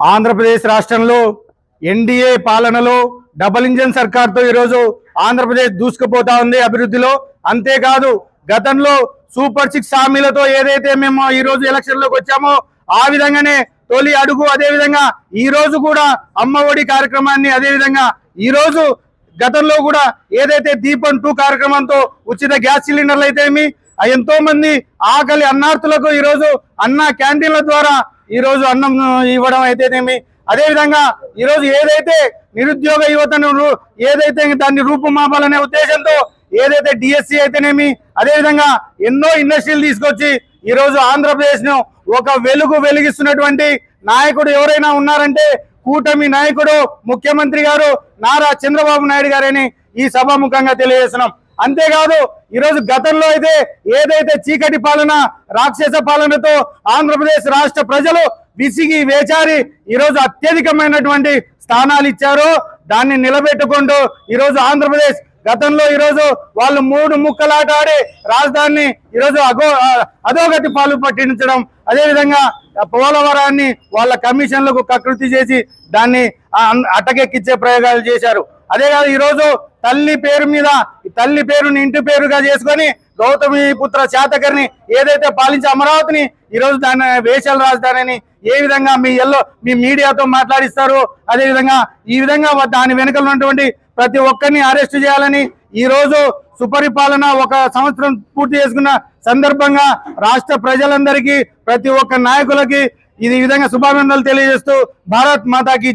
ఆంధ్రప్రదేశ్ రాష్ట్రంలో ఎన్డీఏ పాలనలో double engine సర్కార్తో ఈరోజు ఆంధ్రప్రదేశ్ దూసుకుపోతా ఉంది అభివృద్ధిలో. అంతేకాదు గతంలో సూపర్ సిక్స్ హామీలతో ఏదైతే మేము ఈ రోజు వచ్చామో ఆ విధంగానే తొలి అడుగు అదేవిధంగా ఈరోజు కూడా అమ్మ ఒడి కార్యక్రమాన్ని అదేవిధంగా ఈరోజు గతంలో కూడా ఏదైతే దీపం టూ కార్యక్రమంతో ఉచిత గ్యాస్ సిలిండర్లు అయితే ఏమి ఎంతో మంది ఆకలి అన్నార్థులకు ఈరోజు అన్న క్యాంటీన్ల ద్వారా ఈ రోజు అన్నం ఇవ్వడం అయితేనేమి? అదే విధంగా ఈ రోజు ఏదైతే నిరుద్యోగ యువతను ఏదైతే దాన్ని రూపుమాపాలనే ఉద్దేశంతో ఏదైతే డిఎస్సి అయితేనేమి? అదే విధంగా ఎన్నో ఇండస్ట్రీలు తీసుకొచ్చి ఈ రోజు ఆంధ్రప్రదేశ్ను ఒక వెలుగు వెలిగిస్తున్నటువంటి నాయకుడు ఎవరైనా ఉన్నారంటే కూటమి నాయకుడు ముఖ్యమంత్రి గారు నారా చంద్రబాబు నాయుడు గారని ఈ సభాముఖంగా తెలియజేస్తున్నాం. అంతేకాదు ఈరోజు గతంలో అయితే ఏదైతే చీకటి పాలన రాక్షస పాలనతో ఆంధ్రప్రదేశ్ రాష్ట్ర ప్రజలు విసిగి వేచారి ఈరోజు అత్యధికమైనటువంటి స్థానాలు ఇచ్చారో. దాన్ని నిలబెట్టుకుంటూ ఈరోజు ఆంధ్రప్రదేశ్ గతంలో ఈరోజు వాళ్ళు మూడు ముక్కలాట ఆడి రాజధానిని ఈరోజు అగో అధోగతి పాలు పట్టించడం అదేవిధంగా పోలవరాన్ని వాళ్ళ కమిషన్లకు కకృతి చేసి దాన్ని ఆ అటకెక్కించే ప్రయోగాలు చేశారు. అదే కాదు ఈరోజు తల్లి పేరు మీద తల్లి పేరుని ఇంటి పేరుగా చేసుకొని గౌతమి పుత్ర శాతకర్ని ఏదైతే పాలించే అమరావతిని ఈరోజు దాని వేషాల రాజధానిని ఏ విధంగా మీ ఎల్లో మీ మీడియాతో మాట్లాడిస్తారు అదేవిధంగా ఈ విధంగా దాని వెనుకలు ఉన్నటువంటి ప్రతి ఒక్కరిని అరెస్ట్ చేయాలని ఈ రోజు సుపరిపాలన ఒక సంవత్సరం పూర్తి చేసుకున్న సందర్భంగా రాష్ట్ర ప్రజలందరికీ ప్రతి ఒక్క నాయకులకి ఇది ఈ విధంగా శుభాభినందనలు తెలియజేస్తూ భారత్ మాతాకి